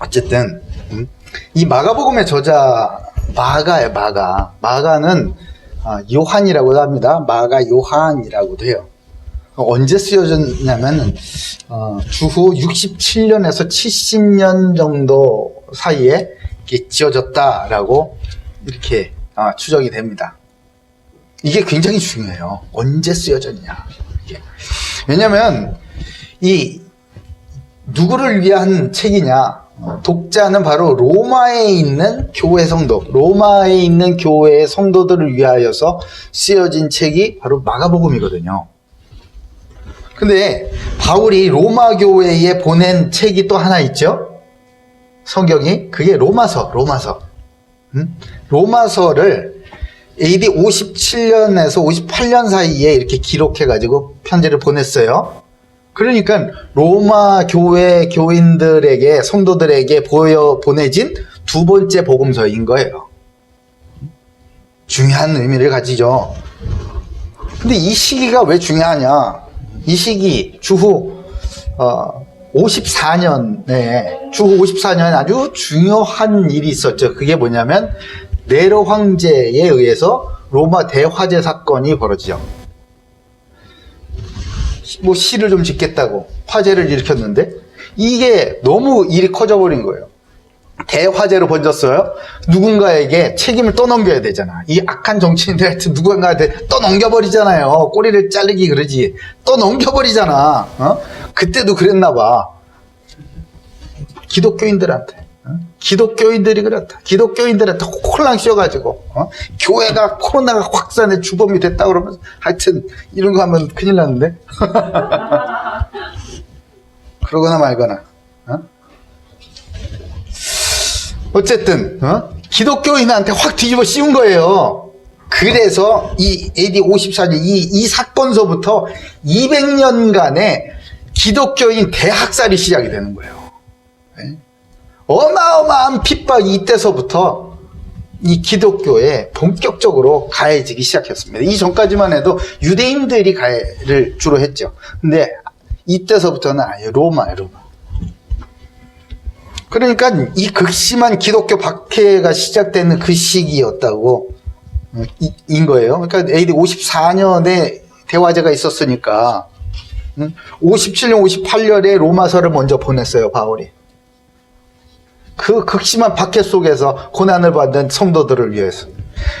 어쨌든 음, 이 마가복음의 저자 마가예요 마가. 마가는 아, 요한이라고도 합니다. 마가 요한이라고도 해요. 언제 쓰여졌냐면은 어, 주후 67년에서 70년 정도 사이에 이렇게 지어졌다라고 이렇게 아, 추정이 됩니다. 이게 굉장히 중요해요. 언제 쓰여졌냐. 이게. 왜냐면 이 누구를 위한 책이냐? 독자는 바로 로마에 있는 교회 성도, 로마에 있는 교회의 성도들을 위하여서 쓰여진 책이 바로 마가복음이거든요. 근데 바울이 로마 교회에 보낸 책이 또 하나 있죠? 성경이 그게 로마서, 로마서. 음? 로마서를 AD 57년에서 58년 사이에 이렇게 기록해 가지고 편지를 보냈어요. 그러니까 로마 교회 교인들에게 성도들에게 보여 보내진 두 번째 복음서인 거예요. 중요한 의미를 가지죠. 근데 이 시기가 왜 중요하냐? 이 시기 주후 어, 54년에 주후 54년에 아주 중요한 일이 있었죠. 그게 뭐냐면 네로 황제에 의해서 로마 대화재 사건이 벌어지죠. 뭐 시를 좀 짓겠다고 화재를 일으켰는데 이게 너무 일이 커져버린 거예요. 대화재로 번졌어요. 누군가에게 책임을 떠넘겨야 되잖아. 이 악한 정치인들한테 누군가한테 떠넘겨버리잖아요. 꼬리를 자르기 그러지. 떠넘겨버리잖아. 어? 그때도 그랬나 봐. 기독교인들한테. 어? 기독교인들이 그렇다. 기독교인들한테 홀랑 씌워가지고 어? 교회가 코로나가 확산의 주범이 됐다 그러면 하여튼 이런 거 하면 큰일 났는데 그러거나 말거나 어? 어쨌든 어? 기독교인한테 확 뒤집어 씌운 거예요. 그래서 이 AD 54년 이, 이 사건서부터 200년간의 기독교인 대학살이 시작이 되는 거예요. 네? 어마어마한 핍박이 이때서부터 이 기독교에 본격적으로 가해지기 시작했습니다. 이 전까지만 해도 유대인들이 가해를 주로 했죠. 근데 이때서부터는 아예 로마예요, 로마. 그러니까 이 극심한 기독교 박해가 시작되는 그 시기였다고 어, 이- 인 거예요. 그러니까 AD 54년에 대화제가 있었으니까 57년, 58년에 로마서를 먼저 보냈어요, 바울이. 그 극심한 박해 속에서 고난을 받는 성도들을 위해서.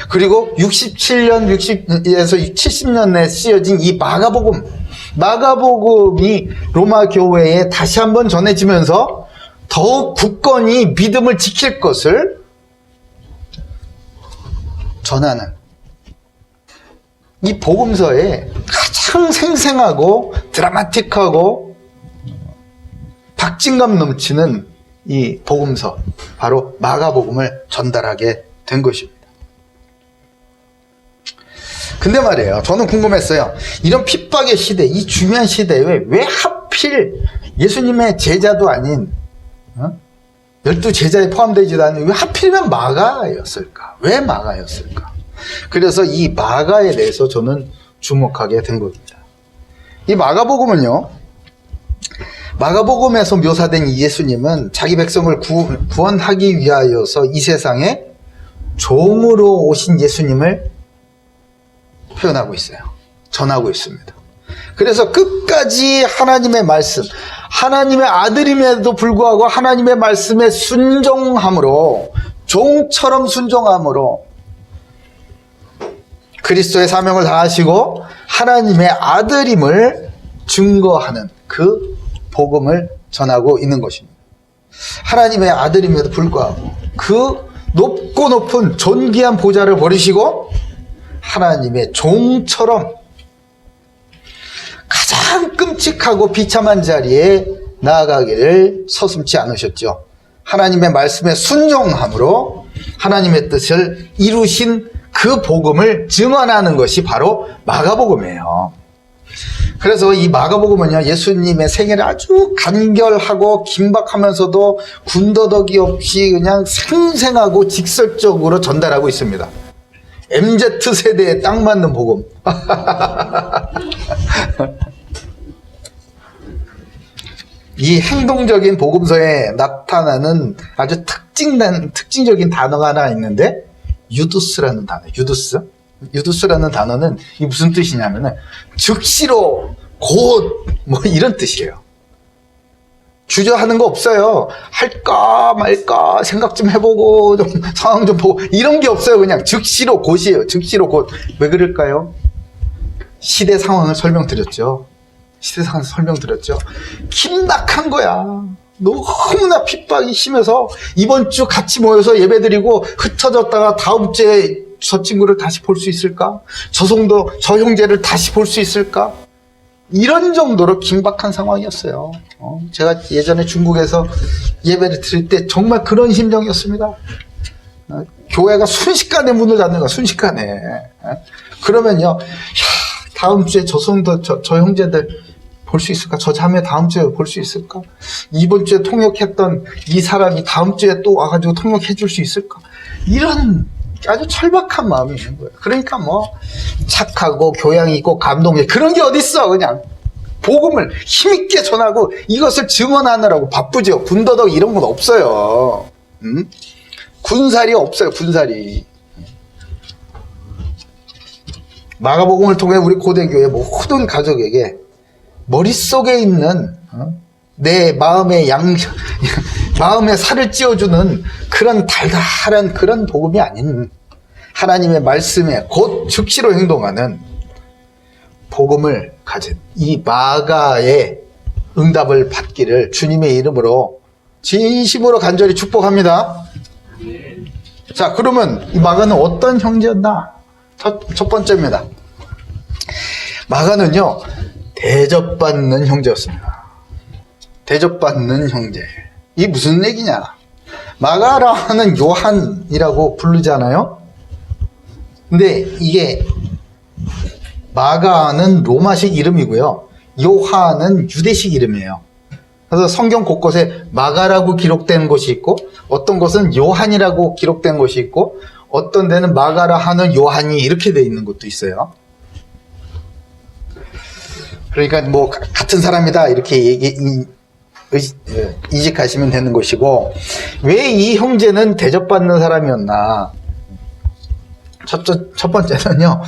그리고 67년, 60에서 70년에 쓰여진 이 마가복음. 마가복음이 로마 교회에 다시 한번 전해지면서 더욱 굳건히 믿음을 지킬 것을 전하는 이 복음서에 가장 생생하고 드라마틱하고 박진감 넘치는 이 복음서 바로 마가복음을 전달하게 된 것입니다. 근데 말이에요. 저는 궁금했어요. 이런 핍박의 시대, 이 중요한 시대에 왜 하필 예수님의 제자도 아닌 어? 열두 제자에 포함되지도 않은 왜 하필이면 마가였을까? 왜 마가였을까? 그래서 이 마가에 대해서 저는 주목하게 된 겁니다. 이 마가복음은요, 마가복음에서 묘사된 이 예수님은 자기 백성을 구, 구원하기 위하여서 이 세상에 종으로 오신 예수님을 표현하고 있어요. 전하고 있습니다. 그래서 끝까지 하나님의 말씀, 하나님의 아들임에도 불구하고 하나님의 말씀에 순종함으로, 종처럼 순종함으로, 그리스도의 사명을 다하시고 하나님의 아들임을 증거하는 그 복음을 전하고 있는 것입니다. 하나님의 아들임에도 불구하고 그 높고 높은 존귀한 보좌를 버리시고 하나님의 종처럼 가장 끔찍하고 비참한 자리에 나아가기를 서슴지 않으셨죠. 하나님의 말씀에 순종함으로 하나님의 뜻을 이루신 그 복음을 증언하는 것이 바로 마가복음이에요. 그래서 이 마가복음은요, 예수님의 생애를 아주 간결하고 긴박하면서도 군더더기 없이 그냥 생생하고 직설적으로 전달하고 있습니다. MZ 세대에 딱 맞는 복음. 이 행동적인 복음서에 나타나는 아주 특징난, 특징적인 단어가 하나 있는데, 유두스라는 단어, 유두스. 유두스라는 단어는 이 무슨 뜻이냐면은, 즉시로, 곧, 뭐 이런 뜻이에요. 주저하는 거 없어요. 할까 말까 생각 좀 해보고 좀 상황 좀 보고 이런 게 없어요. 그냥 즉시로 곧이에요. 즉시로 곧. 왜 그럴까요? 시대 상황을 설명드렸죠. 시대 상황을 설명드렸죠. 긴박한 거야. 너무나 핍박이 심해서 이번 주 같이 모여서 예배드리고 흩어졌다가 다음 주에 저 친구를 다시 볼 수 있을까? 저 성도, 저 형제를 다시 볼 수 있을까? 이런 정도로 긴박한 상황이었어요. 어, 제가 예전에 중국에서 예배를 드릴 때 정말 그런 심정이었습니다. 어, 교회가 순식간에 문을 닫는 거야, 순식간에. 어? 그러면요, 야, 다음 주에 저 성도, 저, 저 형제들 볼 수 있을까? 저 자매 다음 주에 볼 수 있을까? 이번 주에 통역했던 이 사람이 다음 주에 또 와가지고 통역해 줄 수 있을까? 이런 아주 철박한 마음이 있는 거예요. 그러니까 뭐 착하고 교양 있고 감동이 그런 게 어딨어 그냥 복음을 힘있게 전하고 이것을 증언하느라고 바쁘죠. 군더더기 이런 건 없어요. 음? 군살이 없어요. 군살이. 마가복음을 통해 우리 고대교회 모든 가족에게 머릿속에 있는 어? 내 마음의 양 마음의 살을 찌워주는 그런 달달한 그런 복음이 아닌 하나님의 말씀에 곧 즉시로 행동하는 복음을 가진 이 마가의 응답을 받기를 주님의 이름으로 진심으로 간절히 축복합니다. 자, 그러면 이 마가는 어떤 형제였나? 첫, 첫 번째입니다. 마가는요, 대접받는 형제였습니다. 대접받는 형제. 이 무슨 얘기냐? 마가라는 요한이라고 부르잖아요? 근데 이게 마가는 로마식 이름이고요. 요한은 유대식 이름이에요. 그래서 성경 곳곳에 마가라고 기록된 곳이 있고 어떤 곳은 요한이라고 기록된 곳이 있고 어떤 데는 마가라 하는 요한이 이렇게 돼 있는 곳도 있어요. 그러니까 뭐 가- 같은 사람이다 이렇게 얘기 이직하시면 되는 것이고 왜 이 형제는 대접받는 사람이었나? 첫, 첫, 첫 번째는요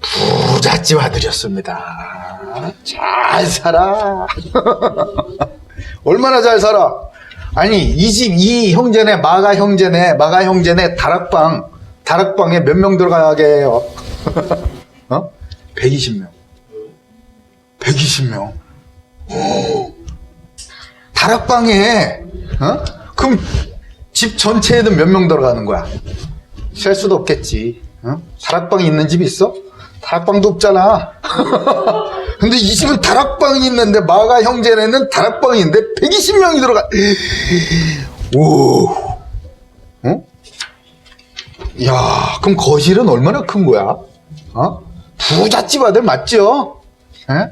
부잣집 아들이었습니다. 잘 살아. 얼마나 잘 살아? 아니 이 집 이 형제네 마가 형제네 마가 형제네 다락방 다락방에 몇 명 들어가게 해요? 어? 120명. 120명. 다락방에 어? 그럼 집 전체에는 몇 명 들어가는 거야? 셀 수도 없겠지. 어? 다락방이 있는 집이 있어? 다락방도 없잖아. 근데 이 집은 다락방이 있는데 마가 형제네는 다락방이 있는데 120명이 들어가. 오. 어? 야, 그럼 거실은 얼마나 큰 거야? 어? 부잣집 아들 맞죠? 예?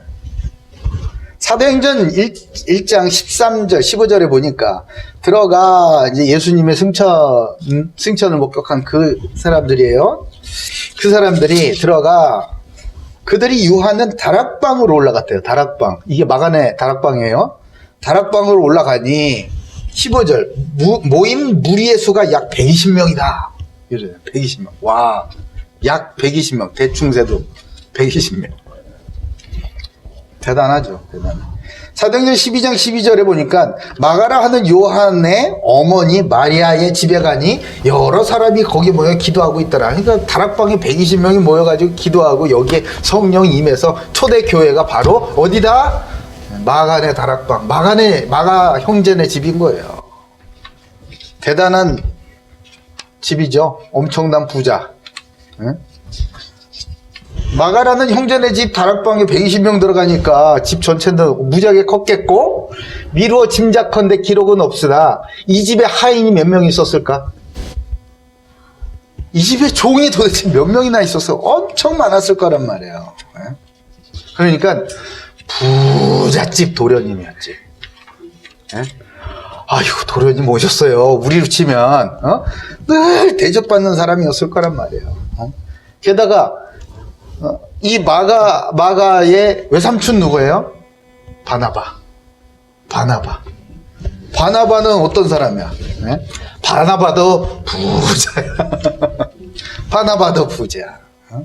사도행전 1, 1장 13절, 15절에 보니까 들어가 이제 예수님의 승천, 음, 승천을 목격한 그 사람들이에요. 그 사람들이 들어가 그들이 유하는 다락방으로 올라갔대요. 다락방. 이게 마간의 다락방이에요. 다락방으로 올라가니 15절 무- 모임 무리의 수가 약 120명이다. 이래요. 120명. 와. 약 120명. 대충 세도 120명. 대단하죠. 대단해. 사도행전 12장 12절에 보니까 마가라 하는 요한의 어머니 마리아의 집에 가니 여러 사람이 거기 모여 기도하고 있더라. 그러니까 다락방에 120명이 모여가지고 기도하고 여기에 성령 임해서 초대 교회가 바로 어디다? 마간의 다락방, 마간의 마가 형제네 집인 거예요. 대단한 집이죠. 엄청난 부자. 응? 마가라는 형제네 집 다락방에 120명 들어가니까 집 전체는 무지하게 컸겠고 미루어 짐작컨대 기록은 없으나 이 집에 하인이 몇 명 있었을까? 이 집에 종이 도대체 몇 명이나 있었어? 엄청 많았을 거란 말이에요. 예? 그러니까 부잣집 도련님이었지. 예? 아이고 도련님 오셨어요. 우리로 치면 어? 늘 대접받는 사람이었을 거란 말이에요. 어? 게다가 어, 이 마가 마가의 외삼촌 누구예요? 바나바. 바나바. 바나바는 어떤 사람이야? 네? 바나바도 부자야. 바나바도 부자. 어?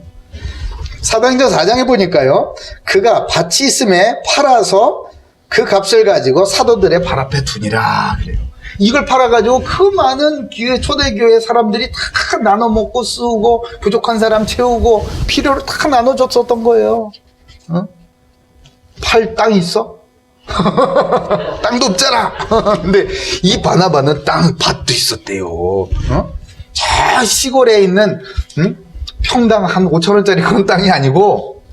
사도행전 4장에 보니까요. 그가 밭이 있음에 팔아서 그 값을 가지고 사도들의 발 앞에 두니라 그래요. 이걸 팔아가지고 그 많은 교회 초대교회 사람들이 다 나눠 먹고 쓰고 부족한 사람 채우고 필요를 다 나눠줬었던 거예요. 어? 팔땅 있어? 땅도 없잖아. 근데 이 바나바는 땅 밭도 있었대요. 어? 저 시골에 있는 응? 평당 한 5천 원짜리 그런 땅이 아니고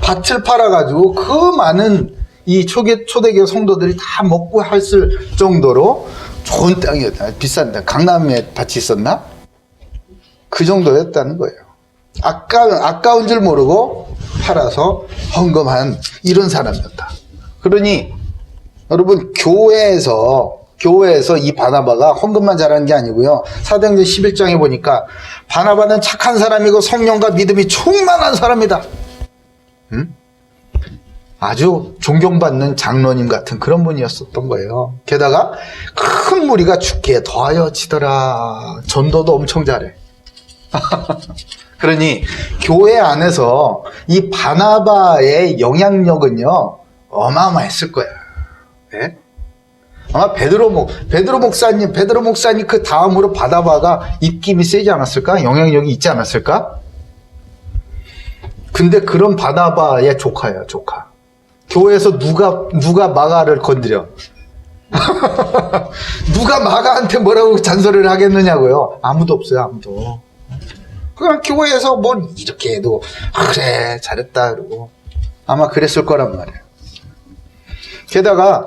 밭을 팔아가지고 그 많은 이 초계 초대교 성도들이 다 먹고 했을 정도로 좋은 땅이었다. 비싼 땅. 강남에 밭이 있었나? 그 정도였다는 거예요. 아까 아까운 줄 모르고 팔아서 헌금한 이런 사람이었다. 그러니 여러분 교회에서 교회에서 이 바나바가 헌금만 잘하는 게 아니고요. 사도행전 11장에 보니까 바나바는 착한 사람이고 성령과 믿음이 충만한 사람이다. 음? 아주 존경받는 장로님 같은 그런 분이었었던 거예요. 게다가 큰 무리가 죽기에 더하여 지더라. 전도도 엄청 잘해. 그러니 교회 안에서 이 바나바의 영향력은요 어마어마했을 거야. 네? 아마 베드로 목 베드로 목사님 베드로 목사님 그 다음으로 바나바가 입김이 세지 않았을까? 영향력이 있지 않았을까? 근데 그런 바나바의 조카야 조카. 교회에서 누가 누가 마가를 건드려? 누가 마가한테 뭐라고 잔소리를 하겠느냐고요? 아무도 없어요 아무도. 그냥 교회에서 뭘 이렇게 해도 아, 그래 잘했다 그러고 아마 그랬을 거란 말이에요. 게다가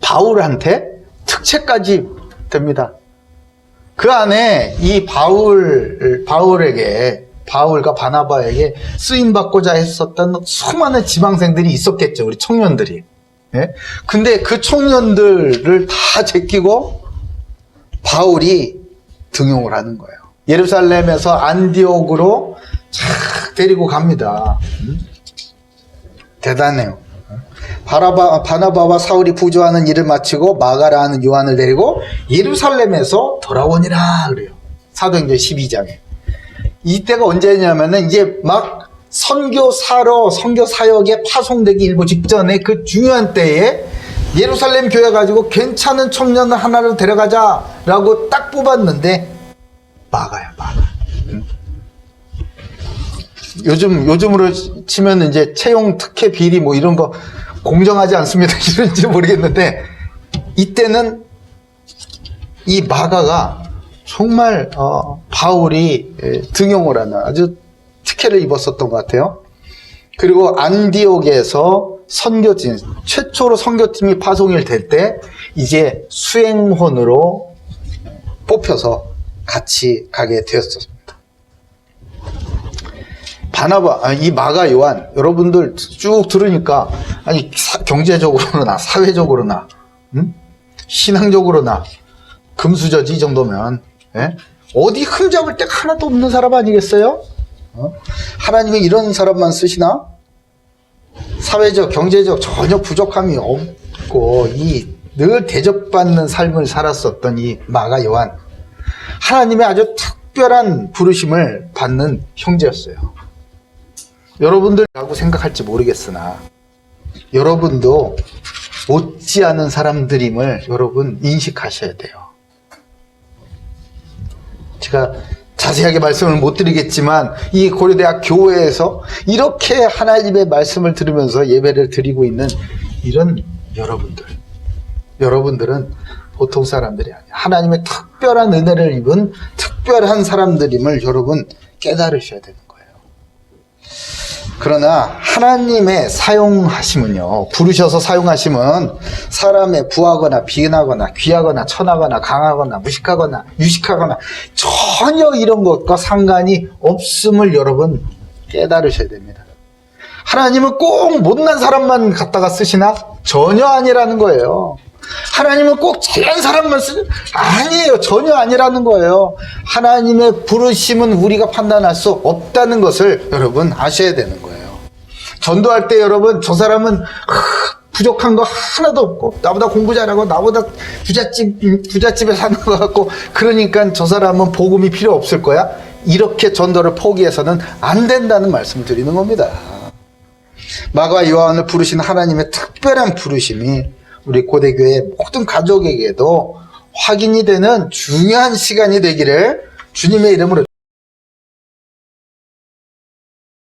바울한테 특채까지 됩니다. 그 안에 이 바울 바울에게 바울과 바나바에게 쓰임 받고자 했었던 수많은 지망생들이 있었겠죠. 우리 청년들이. 예? 근데 그 청년들을 다 제끼고 바울이 등용을 하는 거예요. 예루살렘에서 안디옥으로 착 데리고 갑니다. 음? 대단해요. 바나바, 바나바와 사울이 부조하는 일을 마치고 마가라 하는 요한을 데리고 예루살렘에서 돌아오니라 그래요. 사도행전 12장에. 이때가 언제냐면은 이제 막 선교사로 선교 사역에 파송되기 일보 직전에 그 중요한 때에 예루살렘 교회 가지고 괜찮은 청년 하나를 데려가자라고 딱 뽑았는데 마가. 응? 요즘 요즘으로 치면 이제 채용 특혜 비리 뭐 이런 거 공정하지 않습니다. 이런지 모르겠는데 이때는 이 마가가 정말 어, 바울이 예, 등용을 하는 아주 특혜를 입었었던 것 같아요. 그리고 안디옥에서 선교팀 최초로 선교팀이 파송일 될 때 이제 수행원으로 뽑혀서 같이 가게 되었습니다. 바나바, 아, 이 마가 요한, 여러분들 쭉 들으니까, 아니, 사- 경제적으로나, 사회적으로나, 음? 신앙적으로나, 금수저지, 이 정도면, 예? 어디 흠잡을 데가 하나도 없는 사람 아니겠어요? 어? 하나님이 이런 사람만 쓰시나? 사회적, 경제적 전혀 부족함이 없고, 이 늘 대접받는 삶을 살았었던 이 마가 요한. 하나님의 아주 특별한 부르심을 받는 형제였어요. 여러분들라고 생각할지 모르겠으나 여러분도 못지않은 사람들임을 여러분 인식하셔야 돼요. 제가 자세하게 말씀을 못 드리겠지만 이 고려대학 교회에서 이렇게 하나님의 말씀을 들으면서 예배를 드리고 있는 이런 여러분들 여러분들은 보통 사람들이 아니에요. 하나님의 특별한 은혜를 입은 특별한 사람들임을 여러분 깨달으셔야 되는 거예요. 그러나 하나님의 사용하심은요, 부르셔서 사용하심은 사람의 부하거나 비은하거나 귀하거나 천하거나 강하거나 무식하거나 유식하거나 전혀 이런 것과 상관이 없음을 여러분 깨달으셔야 됩니다. 하나님은 꼭 못난 사람만 갖다가 쓰시나? 전혀 아니라는 거예요. 하나님은 꼭 잘난 사람만 쓰 아니에요. 전혀 아니라는 거예요. 하나님의 부르심은 우리가 판단할 수 없다는 것을 여러분 아셔야 되는 거예요. 전도할 때 여러분 저 사람은 하, 부족한 거 하나도 없고 나보다 공부 잘하고 나보다 부잣집 음, 부잣집에 사는 것 같고 그러니까 저 사람은 복음이 필요 없을 거야 이렇게 전도를 포기해서는 안 된다는 말씀을 드리는 겁니다. 마가 요한을 부르신 하나님의 특별한 부르심이 우리 고대교회 모든 가족에게도 확인이 되는 중요한 시간이 되기를 주님의 이름으로